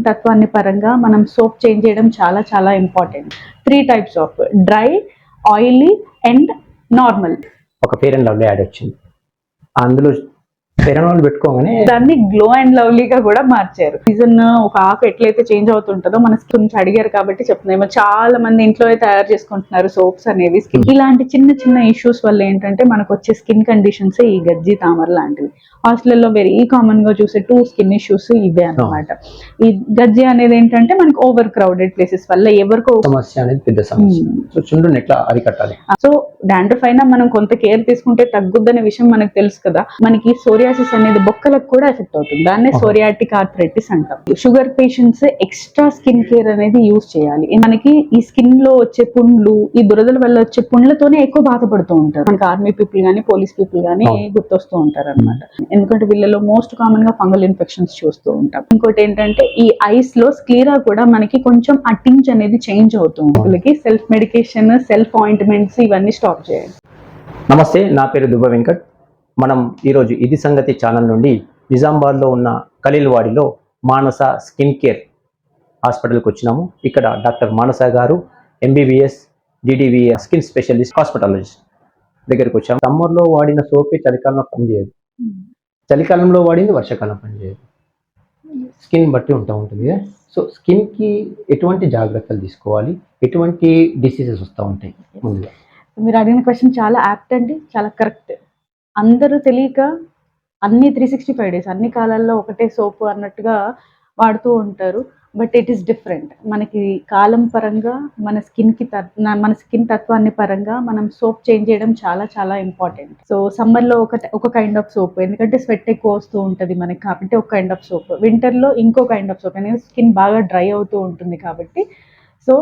తత్వాన్ని పరంగా మనం సోప్ చేంజ్ చేయడం చాలా చాలా important. Three types of dry oily and normal ఒక ఫేర్ అండ్ లవ్లీ యాడ్ వచ్చింది. అందులో ఫేర్ అండ్ లవ్లీ పెట్టుకోగానే దాన్ని గ్లో అండ్ లవ్లీగా కూడా మార్చారు. సీజన్ ఒక ఆకు ఎట్లయితే చేంజ్ అవుతుంటుందో మన స్కిన్ నుంచి అడిగారు కాబట్టి చెప్తున్నాయి చాలా మంది ఇంట్లో తయారు చేసుకుంటున్నారు సోప్స్ అనేవి. స్కిన్ ఇలాంటి చిన్న చిన్న ఇష్యూస్ వల్ల ఏంటంటే మనకు వచ్చే స్కిన్ కండిషన్స్ ఈ గజ్జి తామర లాంటివి. హాస్టల్లో వెరీ కామన్గా చూసే టూ స్కిన్ ఇష్యూస్ ఇవే అన్నమాట. ఈ గజ్జి అనేది ఏంటంటే మనకి ఓవర్ క్రౌడెడ్ ప్లేసెస్ వల్ల ఎవరికో సమస్య అనేది పెద్ద సమస్య. Hmm. సో చుండ్రుని ఎట్లా అరికట్టాలి? సో డాండ్రఫ్ అయినా మనం కొంత కేర్ తీసుకుంటే తగ్గుద్దనే విషయం మనకు తెలుసు కదా. మనకి సోరియాసిస్ అనేది బొక్కలకు కూడా ఎఫెక్ట్ అవుతుంది. దాన్నే. సోరియాటిక్ ఆర్థరైటిస్ అంటాం. Sugar patients extra skin care అనేది యూజ్ చేయాలి. మనకి ఈ స్కిన్లో వచ్చే పుండ్లు ఈ దురదల వల్ల వచ్చే పుండ్లతోనే ఎక్కువ బాధపడుతూ ఉంటారు. మనకి ఆర్మీ పీపుల్ గానీ పోలీస్ పీపుల్ గానీ. గుర్తొస్తూ ఉంటారు అనమాట ఎందుకంటే వీళ్ళలో మోస్ట్ కామన్గా ఫంగల్ ఇన్ఫెక్షన్స్ చూస్తూ ఉంటాం. ఇంకోటి ఏంటంటే ఈ ఐస్లో స్క్లీరా కూడా మనకి కొంచెం ఆ టించ్ అనేది చేంజ్ అవుతూ ఉంటుంది. వీళ్ళకి సెల్ఫ్ మెడికేషన్ సెల్ఫ్ ఆయింట్మెంట్స్ ఇవన్నీ స్టాప్ చేయాలి. నమస్తే నా పేరు దుబ్బ వెంకట్. మనం ఈరోజు ఇది సంగతి ఛానల్ నుండి నిజామాబాద్లో ఉన్న ఖలీల్వాడిలో మానస స్కిన్ కేర్ హాస్పిటల్కి వచ్చినాము. ఇక్కడ డాక్టర్ మానస గారు ఎంబీబీఎస్ డిడివిఏ స్కిన్ స్పెషలిస్ట్ హాస్పిటాలజిస్ట్ దగ్గరికి వచ్చాము. సమ్మర్లో వాడిన సోపే చలికాలంలో పనిచేయదు. చలికాలంలో వాడింది వర్షాకాలం పనిచేయదు. స్కిన్ బట్టి ఉంటా ఉంటుంది. సో స్కిన్కి ఎటువంటి జాగ్రత్తలు తీసుకోవాలి? ఎటువంటి డిసీజెస్ వస్తూ ఉంటాయి? ముందుగా. మీరు అడిగిన క్వశ్చన్ చాలా యాప్ట్ అండి చాలా కరెక్ట్. అందరూ తెలియక అన్ని త్రీ సిక్స్టీ ఫైవ్ డేస్ అన్ని కాలాల్లో ఒకటే సోపు అన్నట్టుగా వాడుతూ ఉంటారు. బట్ ఇట్ ఈస్ డిఫరెంట్ మనకి కాలం పరంగా మన స్కిన్కి మన స్కిన్ తత్వాన్ని పరంగా మనం సోప్ చేంజ్ చేయడం చాలా చాలా ఇంపార్టెంట్ సో సమ్మర్లో ఒక ఒక కైండ్ ఆఫ్ సోప్ ఎందుకంటే స్వెట్ ఎక్కువ వస్తూ ఉంటుంది మనకి. కాబట్టి ఒక కైండ్ ఆఫ్ సోప్ వింటర్లో ఇంకో కైండ్ ఆఫ్ సోప్ అనేది స్కిన్ బాగా డ్రై అవుతూ ఉంటుంది కాబట్టి సో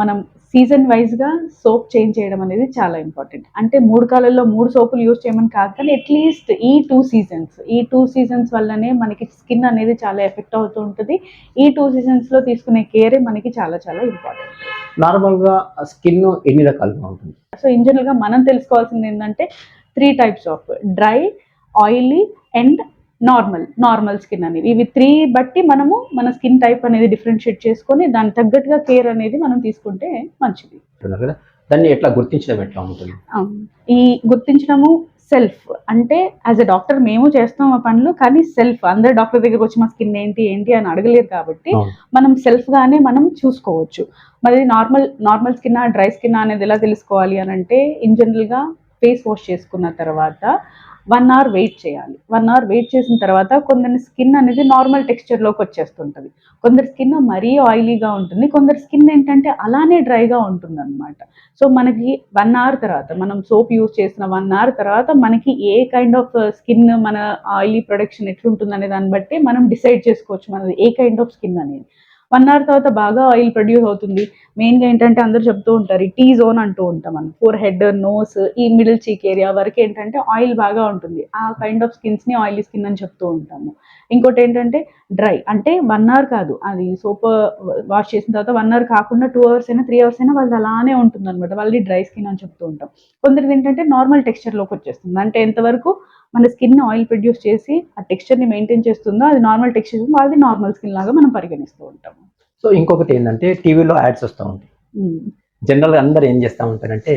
మనం సీజన్ వైజ్గా సోప్ చేంజ్ చేయడం అనేది చాలా ఇంపార్టెంట్ అంటే మూడు కాలాల్లో మూడు సోపులు యూజ్ చేయమని కాదు కానీ అట్లీస్ట్ ఈ టూ సీజన్స్ ఈ టూ సీజన్స్ వల్లనే మనకి స్కిన్ అనేది చాలా ఎఫెక్ట్ అవుతూ ఉంటుంది. ఈ టూ సీజన్స్లో తీసుకునే కేరే మనకి చాలా చాలా ఇంపార్టెంట్ నార్మల్గా స్కిన్ ఎన్ని రకాలుగా ఉంటుంది? సో ఇన్ జనరల్గా మనం తెలుసుకోవాల్సింది ఏంటంటే three types of dry oily and normal normal skin అనేది. ఇవి త్రీ బట్టి మనము మన స్కిన్ టైప్ అనేది డిఫరెన్షియేట్ చేసుకొని దానికి తగ్గట్టుగా కేర్ అనేది మనం తీసుకుంటే మంచిది. దాన్ని ఎట్లా గుర్తించడం ఎట్లా ఉంటుంది. ఈ గుర్తించడము సెల్ఫ్. అంటే యాజ్ ఎ డాక్టర్ మేము చేస్తాం ఆ పనులు కానీ సెల్ఫ్. అందరు డాక్టర్ దగ్గరకు వచ్చి మా స్కిన్ ఏంటి ఏంటి అని అడగలేరు కాబట్టి. మనం సెల్ఫ్ గానే మనం చూసుకోవచ్చు. మరి normal normal skin dry skin అనేది ఎలా తెలుసుకోవాలి అని అంటే ఇన్ జనరల్గా ఫేస్ వాష్ చేసుకున్న తర్వాత వన్ అవర్ వెయిట్ చేయాలి. వన్ అవర్ వెయిట్ చేసిన తర్వాత కొందరి స్కిన్ అనేది నార్మల్ టెక్స్చర్లోకి వచ్చేస్తుంటుంది. కొందరి స్కిన్ మరీ ఆయిలీగా ఉంటుంది. కొందరి స్కిన్ ఏంటంటే అలానే డ్రైగా ఉంటుంది అనమాట సో మనకి వన్ అవర్ తర్వాత మనం సోప్ యూజ్ చేసిన వన్ అవర్ తర్వాత మనకి ఏ కైండ్ ఆఫ్ స్కిన్ మన ఆయిలీ ప్రొడక్షన్ ఎట్లుంటుంది అనే దాన్ని బట్టి మనం డిసైడ్ చేసుకోవచ్చు మనది ఏ కైండ్ ఆఫ్ స్కిన్ అనేది. వన్ అవర్ తర్వాత బాగా ఆయిల్ ప్రొడ్యూస్ అవుతుంది. మెయిన్గా ఏంటంటే అందరూ చెప్తూ ఉంటారు ఈ టీ జోన్ అంటూ ఉంటాం మనం. ఫోర్ హెడ్ నోస్ ఈ మిడిల్ చీక్ ఏరియా వరకు ఏంటంటే ఆయిల్ బాగా ఉంటుంది. ఆ కైండ్ ఆఫ్ స్కిన్స్ని ఆయిలీ స్కిన్ అని చెప్తూ ఉంటాము. ఇంకోటి ఏంటంటే డ్రై అంటే వన్ అవర్ కాదు. అది సోప్ వాష్ చేసిన తర్వాత వన్ అవర్ కాకుండా టూ అవర్స్ అయినా త్రీ అవర్స్ అయినా వాళ్ళది అలానే ఉంటుంది అనమాట వాళ్ళది డ్రై స్కిన్ అని చెప్తూ ఉంటాం. కొందరిది ఏంటంటే నార్మల్ టెక్స్చర్లోకి వచ్చేస్తుంది. అంటే ఎంతవరకు మన స్కిన్ ఆయిల్ ప్రొడ్యూస్ చేసి ఆ టెక్స్చర్ని మెయింటైన్ చేస్తుందో అది నార్మల్ టెక్స్చర్ వాళ్ళది నార్మల్ స్కిన్ లాగా మనం పరిగణిస్తూ ఉంటాము సో ఇంకొకటి ఏంటంటే టీవీలో యాడ్స్ వస్తూ ఉంటాయి. జనరల్గా అందరు ఏం చేస్తూ ఉంటారంటే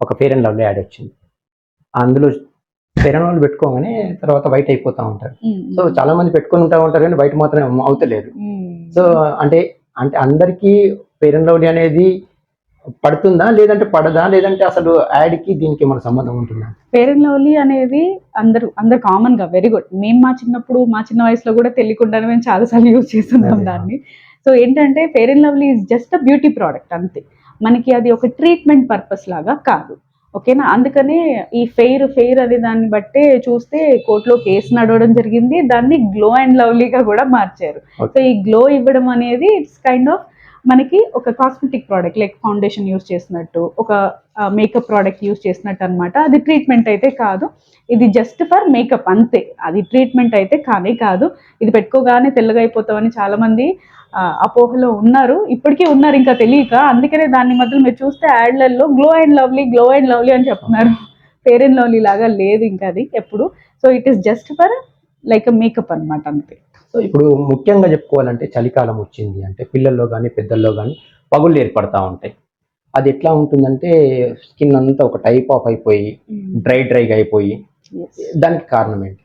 ఒక ఫేర్ అండ్ లవ్లీ యాడ్ వచ్చింది అందులో ఫేర్ అండ్ లవ్లీ పెట్టుకోగానే తర్వాత వైట్ అయిపోతూ ఉంటారు. సో చాలా మంది పెట్టుకొని ఉంటా ఉంటారు కానీ వైట్ మాత్రం అవుతలేదు. సో అంటే అంటే అందరికీ ఫేర్ అండ్ లవ్లీ అనేది పడుతుందా? లేదంటే పడదా? లేదంటే అసలు యాడ్కి దీనికి ఏమైనా సంబంధం ఉంటుందా? ఫేర్ అండ్ లవ్లీ అనేది అందరూ అందరు కామన్గా వెరీ గుడ్ మేము మా చిన్నప్పుడు మా చిన్న వయసులో కూడా తెలియకుండానే మేము చాలాసార్లు యూజ్ చేస్తున్నాం. దాన్ని. సో ఏంటంటే Fair and Lovely is just a beauty product అంతే. మనకి అది ఒక ట్రీట్మెంట్ పర్పస్ లాగా కాదు. ఓకేనా అందుకనే ఈ ఫెయిర్ ఫెయిర్ అనే దాన్ని బట్టే చూస్తే కోర్టులో కేసు నడవడం జరిగింది. దాన్ని గ్లో అండ్ లవ్లీగా కూడా మార్చారు. సో ఈ గ్లో ఇవ్వడం అనేది ఇట్స్ కైండ్ ఆఫ్ మనకి ఒక cosmetic product like foundation use చేసినట్టు ఒక మేకప్ ప్రోడక్ట్ యూస్ చేసినట్టు అనమాట అది ట్రీట్మెంట్ అయితే కాదు. ఇది జస్ట్ ఫర్ మేకప్ అంతే. అది ట్రీట్మెంట్ అయితే కానే కాదు. ఇది పెట్టుకోగానే తెల్లగా అయిపోతామని చాలామంది అపోహలో ఉన్నారు. ఇప్పటికీ ఉన్నారు ఇంకా తెలియక. అందుకనే దాని మధ్యలో మీరు చూస్తే యాడ్లలో Glow and Lovely Glow and Lovely అని చెప్తున్నారు. ఫేర్ అండ్ లవ్లీ లాగా లేదు ఇంకా అది ఎప్పుడు. So it is just for like makeup అన్నమాట అంతే. సో ఇప్పుడు ముఖ్యంగా చెప్పుకోవాలంటే చలికాలం వచ్చింది. అంటే పిల్లల్లో కానీ పెద్దల్లో కానీ పగుళ్ళు ఏర్పడతా ఉంటాయి. అది ఎట్లా ఉంటుందంటే స్కిన్ అంతా ఒక టైప్ ఆఫ్ అయిపోయి డ్రై డ్రైగా అయిపోయి దానికి కారణం ఏంటి.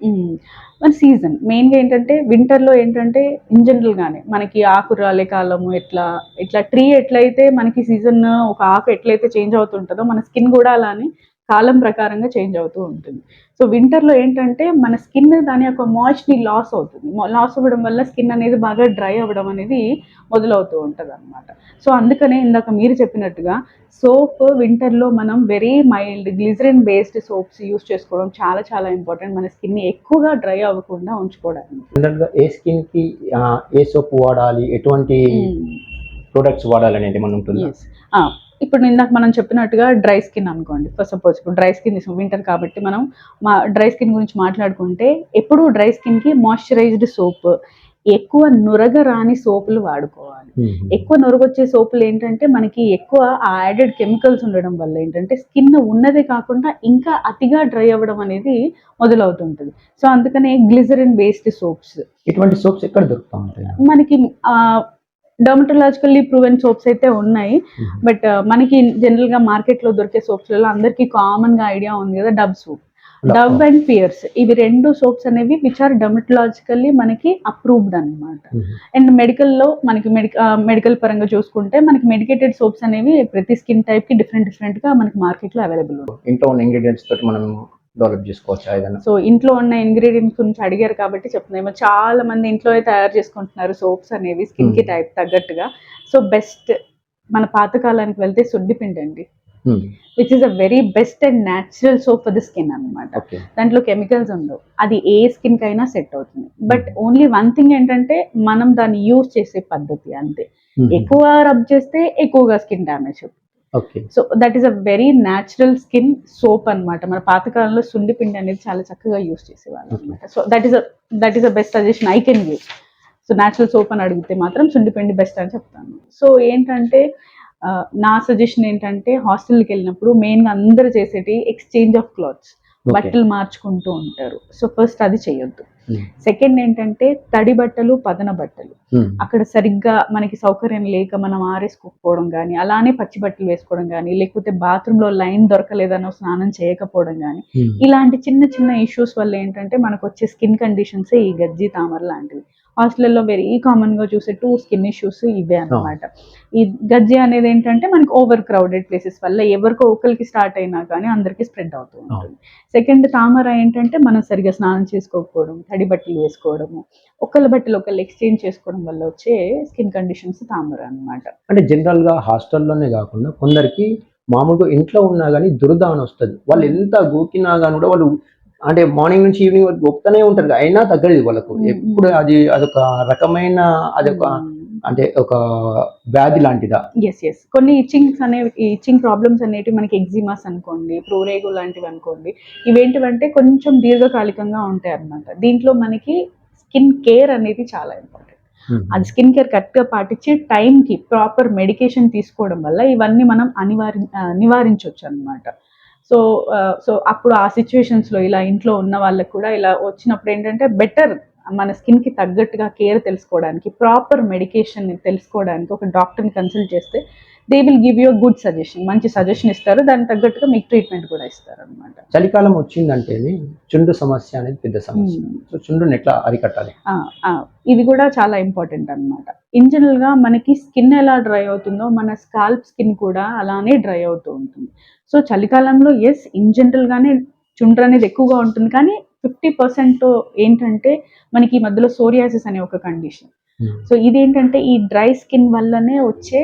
మన సీజన్. మెయిన్గా ఏంటంటే వింటర్లో ఏంటంటే ఇన్ జనరల్గానే మనకి ఆకు రాలే కాలము ఎట్లా ఇట్లా ట్రీ ఎట్లయితే మనకి సీజన్ ఒక ఆకు ఎట్లయితే చేంజ్ అవుతుంటుందో మన స్కిన్ కూడా అలానే కాలం ప్రకారంగా చేంజ్ అవుతూ ఉంటుంది. సో వింటర్లో ఏంటంటే మన స్కిన్ దాని యొక్క మాయిస్ట్ని లాస్ అవుతుంది. లాస్ అవ్వడం వల్ల స్కిన్ అనేది బాగా డ్రై అవ్వడం అనేది మొదలవుతూ ఉంటుంది అనమాట సో అందుకనే ఇందాక మీరు చెప్పినట్టుగా సోప్ వింటర్లో మనం very mild glycerin based soaps use చేసుకోవడం చాలా చాలా ఇంపార్టెంట్ మన స్కిన్ ఎక్కువగా డ్రై అవ్వకుండా ఉంచుకోవడానికి. ఏ స్కిన్కి ఆ, ఏ సోప్ వాడాలి? ఎటువంటి ప్రొడక్ట్స్ వాడాలి అనేది మనం ఉంటుంది ఇప్పుడు ఇందాక మనం చెప్పినట్టుగా డ్రై స్కిన్ అనుకోండి. ఫస్ట్ సపోజ్ ఇప్పుడు డ్రై స్కిన్ వింటర్ కాబట్టి మనం మా డ్రై స్కిన్ గురించి మాట్లాడుకుంటే ఎప్పుడు డ్రై స్కిన్కి మాయిశ్చరైజ్డ్ సోప్ ఎక్కువ నురగ రాని సోపులు వాడుకోవాలి. ఎక్కువ నొరగొచ్చే సోపులు ఏంటంటే మనకి ఎక్కువ ఆ యాడెడ్ కెమికల్స్ ఉండడం వల్ల ఏంటంటే స్కిన్ ఉన్నదే కాకుండా ఇంకా అతిగా డ్రై అవ్వడం అనేది మొదలవుతుంటుంది. సో అందుకనే గ్లిజరిన్ బేస్డ్ సోప్స్ ఇటువంటి సోప్స్ ఎక్కడ దొరుకుతా ఉంటాయి మనకి డర్మటలాజికల్లీ ప్రూవెన్ సోప్స్ అయితే ఉన్నాయి. బట్ మనకి జనరల్గా మార్కెట్లో దొరికే సోప్స్లలో అందరికి కామన్గా ఐడియా ఉంది కదా Dove soap Dove and Pears ఇవి రెండు సోప్స్ అనేవి విచ్ ఆర్ డర్మటలాజికల్లీ మనకి అప్రూవ్డ్ అన్నమాట. అండ్ మెడికల్లో మనకి మెడికల్ పరంగా చూసుకుంటే మనకి మెడికేటెడ్ సోప్స్ అనేవి ప్రతి స్కిన్ టైప్కి డిఫరెంట్ డిఫరెంట్గా మనకి మార్కెట్లో అవైలబుల్ ఉంది ఇంట్లో ఉన్న ఇంగ్రీడియంట్స్ తోటి మనం డెవలప్ చేసుకోవచ్చు ఏదైనా. సో ఇంట్లో ఉన్న ఇంగ్రీడియంట్స్ గురించి అడిగారు కాబట్టి చెప్తున్నాము చాలా మంది ఇంట్లో తయారు చేసుకుంటున్నారు సోప్స్ అనేవి స్కిన్కి. టైప్ తగ్గట్టుగా. సో బెస్ట్ మన పాతకాలానికి వెళ్తే సుడ్డిపిండి అండి. Which is a very best and natural soap for the skin అన్నమాట. ఓకే. దాంట్లో కెమికల్స్ ఉండవు. అది ఏ స్కిన్ కైనా సెట్ అవుతుంది. బట్ ఓన్లీ వన్ థింగ్ ఏంటంటే మనం దాన్ని యూజ్ చేసే పద్ధతి అంతే. ఎక్కువ రబ్ చేస్తే ఎక్కువగా skin damage okay so that is a very natural skin soap అన్నమాట. మన పాతకాలంలో సుండి పిండి అనేది చాలా చక్కగా యూస్ చేసేవాళ్ళు అనమాట so that is that is a best suggestion I can give. So natural soap అని అడిగితే మాత్రం సుండి పిండి బెస్ట్ అని చెప్తాను. సో ఏంటంటే నా సజెషన్ ఏంటంటే హాస్టల్కి వెళ్ళినప్పుడు మెయిన్గా అందరూ చేసేటి ఎక్స్చేంజ్ ఆఫ్ క్లాత్స్. బట్టలు మార్చుకుంటూ ఉంటారు. సో ఫస్ట్ అది చేయొద్దు. సెకండ్ ఏంటంటే తడి బట్టలు పదన బట్టలు. అక్కడ సరిగ్గా మనకి సౌకర్యం లేక మనం ఆరేసుకోకపోవడం కానీ అలానే పచ్చి బట్టలు వేసుకోవడం కానీ లేకపోతే బాత్రూంలో లైన్ దొరకలేదనో స్నానం చేయకపోవడం కానీ ఇలాంటి చిన్న చిన్న ఇష్యూస్ వల్ల ఏంటంటే మనకు వచ్చే స్కిన్ కండిషన్సే ఈ గజ్జి తామర లాంటివి. హాస్టల్లో వెరీ కామన్గా చూసే టూ స్కిన్ ఇష్యూస్ ఇవే అన్నమాట. ఈ గజ్జి అనేది ఏంటంటే మనకి ఓవర్ క్రౌడెడ్ ప్లేసెస్ వల్ల ఎవరికో ఒకరికి స్టార్ట్ అయినా కానీ అందరికీ స్ప్రెడ్ అవుతూ ఉంటుంది. సెకండ్ తామర ఏంటంటే మనం సరిగా స్నానం చేసుకోకపోవడం తడి బట్టలు వేసుకోవడము ఒకళ్ళ బట్టలు ఒకళ్ళు ఎక్స్చేంజ్ చేసుకోవడం వల్ల వచ్చే స్కిన్ కండిషన్స్ తామర అన్నమాట. అంటే జనరల్గా హాస్టల్లోనే కాకుండా కొందరికి మామూలుగా ఇంట్లో ఉన్నా కానీ దురద అని వస్తుంది. వాళ్ళు ఎంత గోకినా కానీ కూడా వాళ్ళు అంటే మార్నింగ్ నుంచి ఈవినింగ్ వరకు గొప్పనే ఉంటారు అయినా తగ్గలేదు వాళ్ళకు. ఎప్పుడు అది అదొక రకమైన అదొక అంటే ఒక వ్యాధి లాంటిదా? ఎస్ ఎస్ కొన్ని ఇచ్చింగ్స్ అనేవి ఇచ్చింగ్ ప్రాబ్లమ్స్ అనేటివి మనకి ఎగ్జిమాస్ అనుకోండి ప్రోరేగు లాంటివి అనుకోండి ఇవేంటివంటే కొంచెం దీర్ఘకాలికంగా ఉంటాయి అన్నమాట. దీంట్లో మనకి స్కిన్ కేర్ అనేది చాలా ఇంపార్టెంట్. అది స్కిన్ కేర్ కరెక్ట్గా పాటించి టైంకి ప్రాపర్ మెడికేషన్ తీసుకోవడం వల్ల ఇవన్నీ మనం అనివారి నివారించవచ్చు అనమాట సో సో అప్పుడు ఆ సిచ్యువేషన్స్లో ఇలా ఇంట్లో ఉన్న వాళ్ళకి కూడా ఇలా వచ్చినప్పుడు ఏంటంటే బెటర్ మన స్కిన్కి తగ్గట్టుగా కేర్ తెలుసుకోవడానికి ప్రాపర్ మెడికేషన్ తెలుసుకోవడానికి ఒక డాక్టర్ని కన్సల్ట్ చేస్తే they will give you good suggestion మంచి సజెషన్ ఇస్తారు దానికి తగ్గట్టుగా మీకు ట్రీట్మెంట్ కూడా ఇస్తారు అనమాట చలికాలం వచ్చిందంటేనే చుండు సమస్య అనేది పెద్ద సమస్య. సో చుండుని ఎట్లా అరికట్టాలి? ఇది కూడా చాలా ఇంపార్టెంట్ అనమాట ఇన్ జనరల్గా మనకి స్కిన్ ఎలా డ్రై అవుతుందో మన స్కాల్ప్ స్కిన్ కూడా అలానే డ్రై అవుతూ ఉంటుంది. సో చలికాలంలో ఎస్ ఇన్ జనరల్గానే చుండ్ర అనేది ఎక్కువగా ఉంటుంది. కానీ ఫిఫ్టీ పర్సెంట్ ఏంటంటే మనకి ఈ మధ్యలో సోరియాసిస్ అనే ఒక కండిషన్. సో ఇదేంటంటే ఈ డ్రై స్కిన్ వల్లనే వచ్చే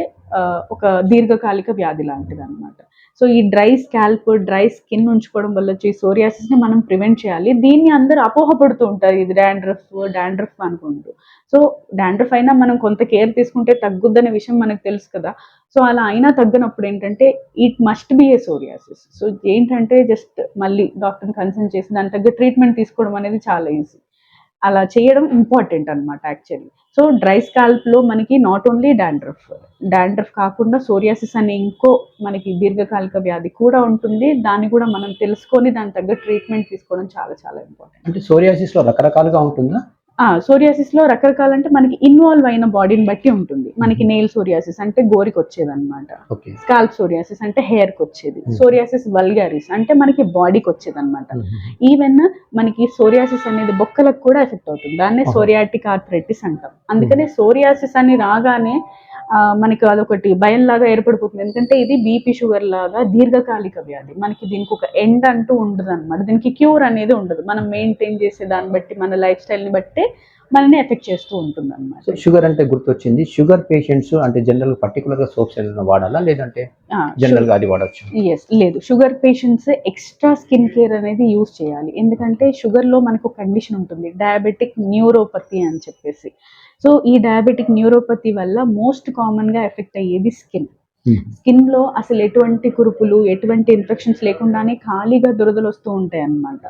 ఒక దీర్ఘకాలిక వ్యాధి లాంటిది అనమాట సో ఈ డ్రై స్కాల్ప్ డ్రై స్కిన్ ఉంచుకోవడం వల్ల వచ్చే సోరియాసిస్ని మనం ప్రివెంట్ చేయాలి. దీన్ని అందరూ అపోహపడుతూ ఉంటారు. ఇది డాండ్రఫ్ డాండ్రఫ్ అనుకుంటూ. సో డాండ్రఫ్ అయినా మనం కొంత కేర్ తీసుకుంటే తగ్గుద్దనే విషయం మనకు తెలుసు కదా. సో అలా అయినా తగ్గినప్పుడు ఏంటంటే it must be a psoriasis. So ఏంటంటే జస్ట్ మళ్ళీ డాక్టర్ని కన్సల్ట్ చేసి దాని తగ్గ ట్రీట్మెంట్ తీసుకోవడం అనేది చాలా ఈజీ. అలా చేయడం ఇంపార్టెంట్ అనమాట యాక్చువల్లీ సో డ్రై స్కాల్ప్లో మనకి నాట్ ఓన్లీ డాండ్రఫ్ డాండ్రఫ్ కాకుండా సోరియాసిస్ అనే ఇంకో మనకి దీర్ఘకాలిక వ్యాధి కూడా ఉంటుంది. దాన్ని కూడా మనం తెలుసుకొని దాని తగ్గ ట్రీట్మెంట్ తీసుకోవడం చాలా చాలా ఇంపార్టెంట్ అంటే సోరియాసిస్లో రకరకాలుగా ఉంటుందా? సోరియాసిస్లో రకరకాల అంటే మనకి ఇన్వాల్వ్ అయిన బాడీని బట్టి ఉంటుంది. మనకి నెయిల్ సోరియాసిస్ అంటే గోరికి వచ్చేది అనమాట స్కాల్ప్ సోరియాసిస్ అంటే హెయిర్కి వచ్చేది. సోరియాసిస్ వల్గారిస్ అంటే మనకి బాడీకి వచ్చేది అనమాట ఈవెన్ మనకి సోరియాసిస్ అనేది బొక్కలకు కూడా ఎఫెక్ట్ అవుతుంది. దాన్నే. సోరియాటిక్ ఆర్థరైటిస్ అంటాం. అందుకనే సోరియాసిస్ అని రాగానే మనకి అదొకటి భయం లాగా ఏర్పడిపోతుంది. ఎందుకంటే ఇది బీపీ షుగర్ లాగా దీర్ఘకాలిక వ్యాధి. మనకి దీనికి ఒక ఎండ్ అంటూ ఉండదు అనమాట దీనికి క్యూర్ అనేది ఉండదు. మనం మెయింటైన్ చేసే దాన్ని బట్టి మన లైఫ్ స్టైల్ని బట్టి మనని ఎఫెక్ట్ చేస్తూ ఉంటుంది అనమాట షుగర్ అంటే గుర్తొచ్చింది. షుగర్ పేషెంట్స్ అంటే జనరల్ పర్టికులర్గా సోప్స్ ఏమైనా వాడాలా? లేదంటే జనరల్గా అది వాడచ్చు? ఎస్ లేదు. Sugar patients extra skin care అనేది యూజ్ చేయాలి. ఎందుకంటే షుగర్లో మనకు ఒక కండిషన్ ఉంటుంది. డయాబెటిక్ న్యూరోపతి అని చెప్పేసి. సో ఈ డయాబెటిక్ న్యూరోపతి వల్ల మోస్ట్ కామన్గా ఎఫెక్ట్ అయ్యేది స్కిన్ స్కిన్లో అసలు ఎటువంటి కురుపులు ఎటువంటి ఇన్ఫెక్షన్స్ లేకుండానే ఖాళీగా దురదలు వస్తూ ఉంటాయి అన్నమాట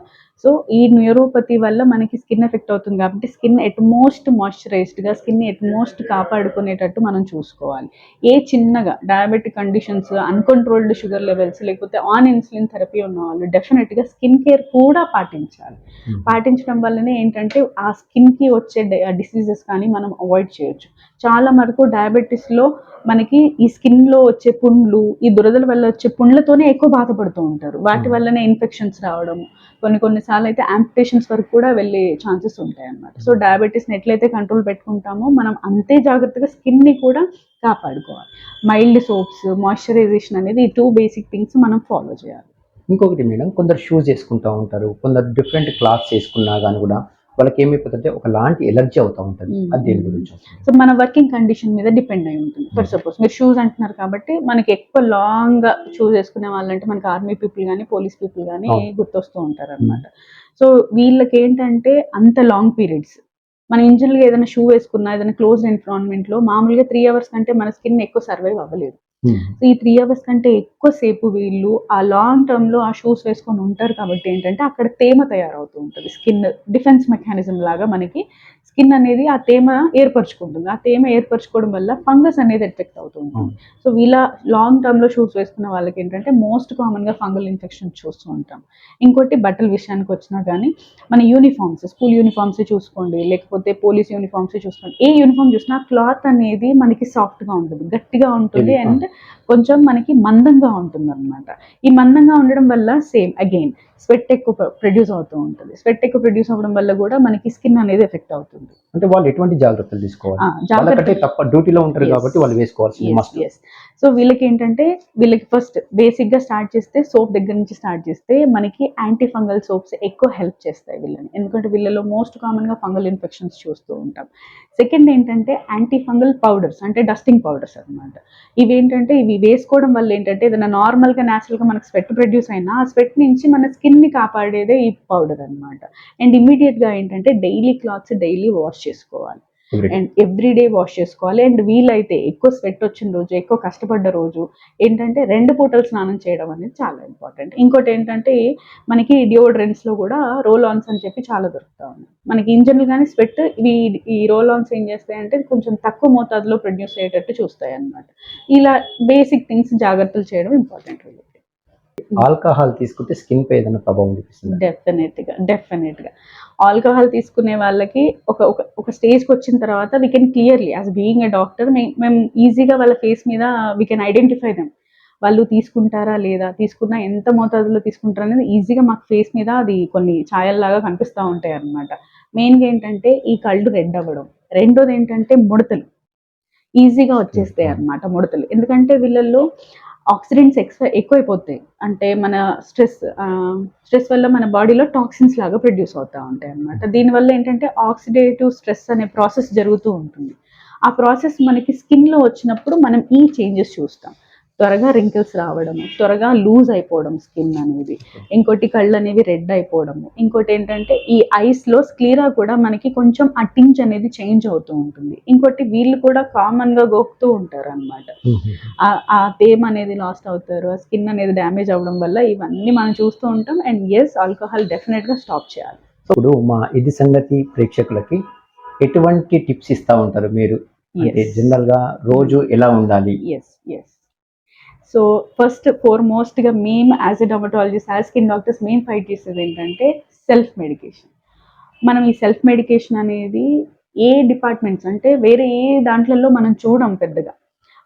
సో ఈ న్యూరోపతి వల్ల మనకి స్కిన్ ఎఫెక్ట్ అవుతుంది కాబట్టి స్కిన్ ఎట్ మోస్ట్ మాయిశ్చరైజ్డ్గా స్కిన్ ఎట్ మోస్ట్ కాపాడుకునేటట్టు మనం చూసుకోవాలి. ఏ చిన్నగా diabetic conditions uncontrolled sugar levels లేకపోతే ఆన్ ఇన్సులిన్ థెరపీ ఉన్న వాళ్ళు డెఫినెట్గా స్కిన్ కేర్ కూడా పాటించాలి. పాటించడం వల్లనే ఏంటంటే ఆ స్కిన్కి వచ్చే డిసీజెస్ కానీ మనం అవాయిడ్ చేయొచ్చు. చాలా వరకు డయాబెటీస్లో మనకి ఈ స్కిన్లో వచ్చే పుండ్లు ఈ దురదల వల్ల వచ్చే పుండ్లతోనే ఎక్కువ బాధపడుతూ ఉంటారు. వాటి Hmm. వల్లనే ఇన్ఫెక్షన్స్ రావడం కొన్ని చాలా అయితే యాంపిటేషన్స్ వరకు కూడా వెళ్ళే ఛాన్సెస్ ఉంటాయి అన్నమాట సో డయాబెటీస్ని ఎట్లయితే కంట్రోల్ పెట్టుకుంటామో మనం అంతే జాగ్రత్తగా స్కిన్ని కూడా కాపాడుకోవాలి. మైల్డ్ సోప్స్ మాయిశ్చరైజేషన్ అనేది ఈ టూ బేసిక్ థింగ్స్ మనం ఫాలో చేయాలి. ఇంకొకటి మేడం కొందరు షూస్ వేసుకుంటూ ఉంటారు కొందరు డిఫరెంట్ క్లాత్స్ వేసుకున్నా కానీ కూడా వాళ్ళకి ఏమైపోతుంటే ఒక లాంటి ఎలర్జీ అవుతూ ఉంటుంది. అది దేని గురించి? సో మన వర్కింగ్ కండిషన్ మీద డిపెండ్ అయి ఉంటుంది ఫర్. సపోజ్ మీరు షూస్ అంటున్నారు కాబట్టి మనకి ఎక్కువ లాంగ్గా షూస్ వేసుకునే వాళ్ళంటే మనకి ఆర్మీ పీపుల్ కానీ పోలీస్ పీపుల్ కానీ. గుర్తొస్తూ ఉంటారు అనమాట సో వీళ్ళకి ఏంటంటే అంత లాంగ్ పీరియడ్స్ మన ఇంజనీర్గా ఏదైనా షూ వేసుకున్నా ఏదైనా క్లోజ్ ఎన్విరాన్మెంట్లో మామూలుగా త్రీ అవర్స్ కంటే మన స్కిన్ ఎక్కువ సర్వైవ్ అవ్వలేదు Hmm. ఈ త్రీ అవర్స్ కంటే ఎక్కువసేపు వీళ్ళు ఆ లాంగ్ టర్మ్లో ఆ షూస్ వేసుకొని ఉంటారు కాబట్టి ఏంటంటే అక్కడ తేమ తయారవుతూ ఉంటుంది. స్కిన్ డిఫెన్స్ మెకానిజం లాగా మనకి స్కిన్ అనేది ఆ తేమ ఏర్పరచుకుంటుంది. ఆ తేమ ఏర్పరచుకోవడం వల్ల ఫంగస్ అనేది ఎఫెక్ట్ అవుతూ ఉంటుంది. సో వీళ్ళ లాంగ్ టర్మ్లో షూస్ వేసుకున్న వాళ్ళకి ఏంటంటే మోస్ట్ కామన్గా ఫంగల్ ఇన్ఫెక్షన్ చూస్తూ ఉంటాం. ఇంకోటి బట్టల విషయానికి వచ్చినా కానీ మన యూనిఫామ్స్ స్కూల్ యూనిఫామ్స్ చూసుకోండి లేకపోతే పోలీస్ యూనిఫామ్స్ చూసుకోండి. ఏ యూనిఫామ్ చూసినా క్లాత్ అనేది మనకి సాఫ్ట్గా ఉంటుంది గట్టిగా ఉంటుంది. అండ్ కొంచెం మనకి మందంగా ఉంటుంది అనమాట ఈ మందంగా ఉండడం వల్ల సేమ్ అగైన్ స్వెట్ ఎక్కువ ప్రొడ్యూస్ అవుతూ ఉంటుంది. స్వెట్ ఎక్కువ ప్రొడ్యూస్ అవ్వడం వల్ల కూడా మనకి స్కిన్ అనేది ఎఫెక్ట్ అవుతుంది. అంటే వాళ్ళు ఎటువంటి జాగ్రత్తలు తీసుకోవాలి? తప్ప డ్యూటీలో ఉంటారు. కాబట్టి వాళ్ళు ఎస్ సో వీళ్ళకి ఏంటంటే వీళ్ళకి ఫస్ట్ బేసిక్గా స్టార్ట్ చేస్తే సోప్ దగ్గర నుంచి స్టార్ట్ చేస్తే మనకి యాంటీ ఫంగల్ సోప్స్ ఎక్కువ హెల్ప్ చేస్తాయి వీళ్ళని. ఎందుకంటే వీళ్ళలో మోస్ట్ కామన్గా ఫంగల్ ఇన్ఫెక్షన్స్ చూస్తూ ఉంటాం. సెకండ్ ఏంటంటే యాంటీ ఫంగల్ పౌడర్స్ అంటే డస్టింగ్ పౌడర్స్ అన్నమాట. ఇవి ఏంటంటే ఇవి వేసుకోవడం వల్ల ఏంటంటే ఏదైనా నార్మల్గా మనకు గా మనకి స్వెట్ ప్రొడ్యూస్ అయినా ఆ స్వెట్ నుంచి మన స్కిన్ని కాపాడేదే ఈ పౌడర్ అన్నమాట. అండ్ ఇమీడియట్గా ఏంటంటే డైలీ క్లాత్స్ డైలీ వాష్ చేసుకోవాలి. అండ్ ఎవ్రీ డే వాష్ చేసుకోవాలి. అండ్ వీలైతే ఎక్కువ స్వెట్ వచ్చిన రోజు ఎక్కువ కష్టపడ్డ రోజు ఏంటంటే రెండు పూటలు స్నానం చేయడం అనేది చాలా ఇంపార్టెంట్ ఇంకోటి ఏంటంటే మనకి డియోడ్రెంట్స్లో కూడా రోల్ ఆన్స్ అని చెప్పి చాలా దొరుకుతా ఉన్నాయి. మనకి ఇంజన్ కానీ స్వెట్ ఈ ఈ రోల్ ఆన్స్ ఏం చేస్తాయంటే కొంచెం తక్కువ మోతాదులో ప్రొడ్యూస్ అయ్యేటట్టు చూస్తాయి అన్నమాట ఇలా బేసిక్ థింగ్స్ జాగ్రత్తలు చేయడం ఇంపార్టెంట్ వీళ్ళకి ఆల్కహాల్ తీసుకుంటే స్కిన్ పై ఏదైనా ప్రభావం చూపిస్తుంది? డెఫినెట్గా డెఫినెట్గా. ఆల్కహాల్ తీసుకునే వాళ్ళకి ఒక ఒక స్టేజ్కి వచ్చిన తర్వాత we can clearly as being a doctor మేము ఈజీగా వాళ్ళ ఫేస్ మీద వీ కెన్ ఐడెంటిఫై దెమ్ వాళ్ళు తీసుకుంటారా లేదా తీసుకున్నా ఎంత మోతాదులో తీసుకుంటారా అనేది ఈజీగా మాకు ఫేస్ మీద అది కొన్ని ఛాయల్లాగా కనిపిస్తూ ఉంటాయి అన్నమాట. మెయిన్గా ఏంటంటే ఈ కళ్ళు రెడ్ అవ్వడం. రెండోది ఏంటంటే ముడతలు. ఈజీగా వచ్చేస్తాయి అన్నమాట ముడతలు. ఎందుకంటే వీళ్ళల్లో ఆక్సిడెంట్స్ ఎక్స్ ఎక్కువైపోతాయి. అంటే మన స్ట్రెస్ స్ట్రెస్ వల్ల మన బాడీలో టాక్సిన్స్ లాగా ప్రొడ్యూస్ అవుతూ ఉంటాయి అన్నమాట. దీనివల్ల ఏంటంటే ఆక్సిడేటివ్ స్ట్రెస్ అనే ప్రాసెస్ జరుగుతూ ఉంటుంది. ఆ ప్రాసెస్ మనకి స్కిన్లో వచ్చినప్పుడు మనం ఈ చేంజెస్ చూస్తాం. త్వరగా రింకిల్స్ రావడము త్వరగా లూజ్ అయిపోవడం స్కిన్ అనేది. ఇంకోటి కళ్ళు అనేవి రెడ్ అయిపోవడము. ఇంకోటి ఏంటంటే ఈ ఐస్లో స్క్లీరా కూడా మనకి కొంచెం ఆ టించ్ అనేది చేంజ్ అవుతూ ఉంటుంది. ఇంకోటి వీళ్ళు కూడా కామన్గా గోకుతూ ఉంటారు అనమాట ఆ తేమ అనేది లాస్ట్ అవుతారు ఆ స్కిన్ అనేది డ్యామేజ్ అవ్వడం వల్ల ఇవన్నీ మనం చూస్తూ ఉంటాం. అండ్ ఎస్ ఆల్కహాల్ డెఫినెట్గా స్టాప్ చేయాలి. ఇప్పుడు మా ఇది సంగతి ప్రేక్షకులకి ఎటువంటి టిప్స్ ఇస్తా ఉంటారు మీరు? అంటే జనరల్గా రోజు ఎలా ఉండాలి? ఎస్ ఎస్ సో ఫస్ట్ ఫోర్ మోస్ట్గా మేము as a dermatologist as skin doctors మేము ఫైట్ చేసేది ఏంటంటే సెల్ఫ్ మెడికేషన్. మనం ఈ సెల్ఫ్ మెడికేషన్ అనేది ఏ డిపార్ట్మెంట్స్ అంటే వేరే ఏ దాంట్లలో మనం చూడం పెద్దగా.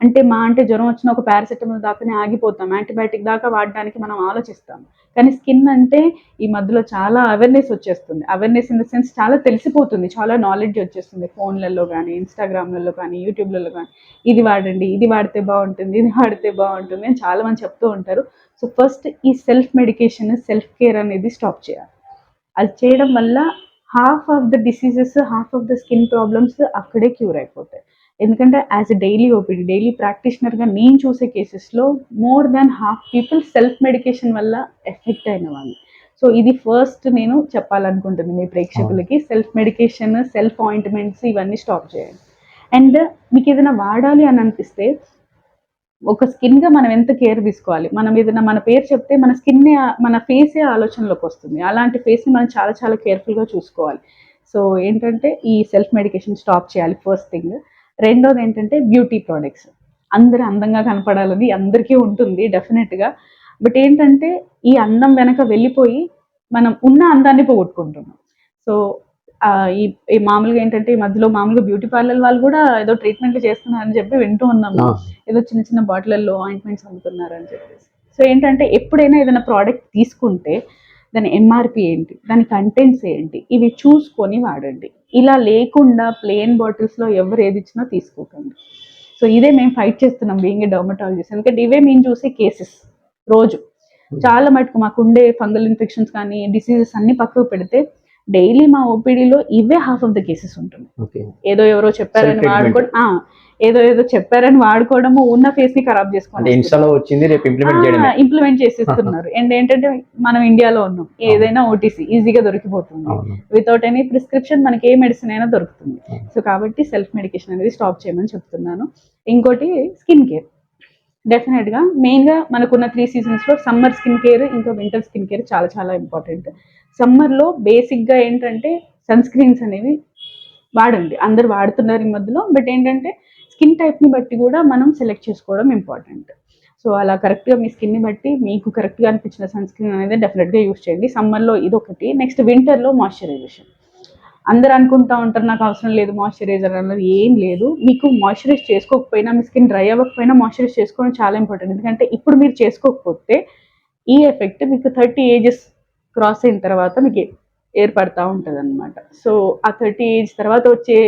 అంటే మా అంటే జ్వరం వచ్చిన ఒక పారాసెటమాల్ దాకానే ఆగిపోతాం. యాంటీబయాటిక్ దాకా వాడడానికి మనం ఆలోచిస్తాం. కానీ స్కిన్ అంటే ఈ మధ్యలో చాలా అవేర్నెస్ వచ్చేస్తుంది. అవేర్నెస్ ఇన్ ద సెన్స్ చాలా తెలిసిపోతుంది. చాలా నాలెడ్జ్ వచ్చేస్తుంది. ఫోన్లలో కానీ ఇన్స్టాగ్రామ్లలో కానీ యూట్యూబ్లలో కానీ. ఇది వాడండి ఇది వాడితే బాగుంటుంది ఇది వాడితే బాగుంటుంది అని చాలా మంది చెప్తూ ఉంటారు. సో ఫస్ట్ ఈ సెల్ఫ్ మెడికేషన్ సెల్ఫ్ కేర్ అనేది స్టాప్ చేయాలి. అది చేయడం వల్ల half of the diseases half of the skin problems అక్కడే క్యూర్ అయిపోతాయి. ఎందుకంటే as a daily OPD daily ప్రాక్టీషనర్గా నేను చూసే కేసెస్లో more than half people self medication వల్ల ఎఫెక్ట్ అయిన వాళ్ళు. సో ఇది ఫస్ట్ నేను చెప్పాలనుకుంటుంది మీ ప్రేక్షకులకి సెల్ఫ్ మెడికేషన్ సెల్ఫ్ ఆయింట్మెంట్స్ ఇవన్నీ స్టాప్ చేయండి. అండ్ మీకు ఏదైనా వాడాలి అని అనిపిస్తే ఒక స్కిన్గా మనం ఎంత కేర్ తీసుకోవాలి? మనం ఏదైనా మన పేరు చెప్తే మన స్కిన్ మన ఫేసే ఆలోచనలోకి వస్తుంది. అలాంటి ఫేస్ని మనం చాలా చాలా కేర్ఫుల్గా చూసుకోవాలి. సో ఏంటంటే ఈ సెల్ఫ్ మెడికేషన్ స్టాప్ చేయాలి ఫస్ట్ థింగ్ రెండోది ఏంటంటే బ్యూటీ ప్రోడక్ట్స్. అందరూ అందంగా కనపడాలని అందరికీ ఉంటుంది డెఫినెట్గా. బట్ ఏంటంటే ఈ అందం వెనక వెళ్ళిపోయి మనం ఉన్న అందాన్ని పోగొట్టుకుంటున్నాం. సో ఈ మామూలుగా ఏంటంటే ఈ మధ్యలో మామూలుగా బ్యూటీ పార్లర్ వాళ్ళు కూడా ఏదో ట్రీట్మెంట్లు చేస్తున్నారని చెప్పి వింటూ ఉన్నాం ఆ, ఏదో చిన్న చిన్న బాటిళ్ళల్లో ఆయింట్మెంట్స్ అమ్ముతున్నారు అని చెప్పేసి. సో ఏంటంటే ఎప్పుడైనా ఏదైనా ప్రోడక్ట్ తీసుకుంటే దాని ఎంఆర్పి ఏంటి దాని కంటెంట్స్ ఏంటి ఇవి చూసుకొని వాడండి. ఇలా లేకుండా ప్లేన్ బాటిల్స్లో ఎవరు ఏది ఇచ్చినా తీసుకోకండి. సో ఇదే మేము ఫైట్ చేస్తున్నాం బీయింగ్ ఏ డర్మటాలజిస్ట్ ఎందుకంటే ఇవే మేము చూసే కేసెస్ రోజు. చాలా మటుకు మాకు ఉండే ఫంగల్ ఇన్ఫెక్షన్స్ కానీ డిసీజెస్ అన్ని పక్కకు పెడితే డైలీ మా ఓపీడీలో ఇవే హాఫ్ ఆఫ్ ద కేసెస్ ఉంటుంది ఏదో ఎవరో చెప్పారని. వాడుకోవడం ఏదో ఏదో చెప్పారని వాడుకోవడము ఉన్న ఫేస్ని ఖరాబ్ చేసుకోండి ఇన్స్టాలో వచ్చింది రేపు ఇంప్లిమెంట్ చేసేస్తున్నారు. అండ్ ఏంటంటే మనం ఇండియాలో ఉన్నాం. ఏదైనా ఓటీసీ ఈజీగా దొరికిపోతుంది. వితౌట్ ఎనీ ప్రిస్క్రిప్షన్ మనకి ఏ మెడిసిన్ అయినా దొరుకుతుంది. సో కాబట్టి సెల్ఫ్ మెడికేషన్ అనేది స్టాప్ చేయమని చెప్తున్నాను. ఇంకోటి స్కిన్ కేర్ డెఫినెట్గా మెయిన్గా మనకున్న త్రీ సీజన్స్లో సమ్మర్ స్కిన్ కేర్ ఇంకా వింటర్ స్కిన్ కేర్ చాలా చాలా ఇంపార్టెంట్ సమ్మర్లో బేసిక్గా ఏంటంటే సన్ స్క్రీన్స్ అనేవి వాడండి. అందరు వాడుతున్నారు ఈ మధ్యలో. బట్ ఏంటంటే స్కిన్ టైప్ని బట్టి కూడా మనం సెలెక్ట్ చేసుకోవడం ఇంపార్టెంట్ సో అలా కరెక్ట్గా మీ స్కిన్ని బట్టి మీకు కరెక్ట్గా అనిపించిన సన్ స్క్రీన్ అనేది డెఫినెట్గా యూస్ చేయండి. సమ్మర్లో ఇదొకటి. నెక్స్ట్ వింటర్లో మాయిశ్చరైజేషన్ అందరు అనుకుంటా ఉంటారు నాకు అవసరం లేదు మాయిశ్చరైజర్ అన్నది ఏం లేదు. మీకు మాయిశ్చరైజ్ చేసుకోకపోయినా మీ స్కిన్ డ్రై అవ్వకపోయినా మాయిశ్చరైజ్ చేసుకోవడం చాలా ఇంపార్టెంట్ ఎందుకంటే ఇప్పుడు మీరు చేసుకోకపోతే ఈ ఎఫెక్ట్ మీకు థర్టీ ఏజెస్ క్రాస్ అయిన తర్వాత మీకు ఏర్పడతా ఉంటుంది అనమాట సో ఆ థర్టీ ఏజ్ తర్వాత వచ్చే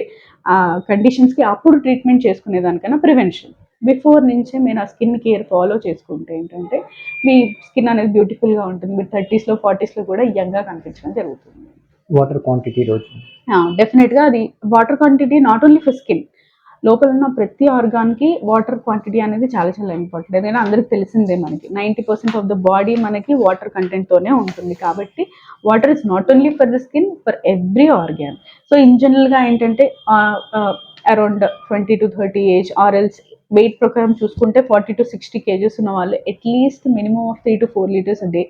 కండిషన్స్కి అప్పుడు ట్రీట్మెంట్ చేసుకునేదానికన్నా ప్రివెన్షన్ బిఫోర్ నుంచే మీరు ఆ స్కిన్ కేర్ ఫాలో చేసుకుంటే ఏంటంటే మీ స్కిన్ అనేది బ్యూటిఫుల్గా ఉంటుంది. మీరు థర్టీస్లో ఫార్టీస్లో కూడా యంగ్గా కనిపించడం జరుగుతుంది. వాటర్ క్వాంటిటీ రోజు. డెఫినెట్గా అది water quantity not only for skin లోపల ఉన్న ప్రతి ఆర్గాన్కి వాటర్ క్వాంటిటీ అనేది చాలా చాలా ఇంపార్టెంట్. ఏదైనా అందరికి తెలిసిందే మనకి. Ninety percent of the body మనకి వాటర్ కంటెంట్తోనే ఉంటుంది. కాబట్టి water is not only for the skin for every organ. So in జనరల్గా ఏంటంటే around twenty to thirty age ఆర్ఎల్స్ వెయిట్ ప్రకారం చూసుకుంటే ఫార్టీ టు సిక్స్టీ కేజెస్ ఉన్న వాళ్ళు at least minimum of three to four litres day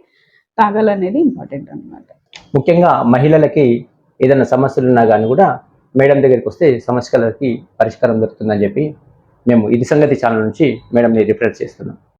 తాగాలనేది important అనమాట ముఖ్యంగా మహిళలకి ఏదైనా సమస్యలు ఉన్నా కానీ కూడా మేడం దగ్గరికి వస్తే సమస్యలకి పరిష్కారం దొరుకుతుందని చెప్పి మేము ఇది సంగతి ఛానల్ నుంచి మేడంని రిఫరెన్స్ చేస్తున్నాం.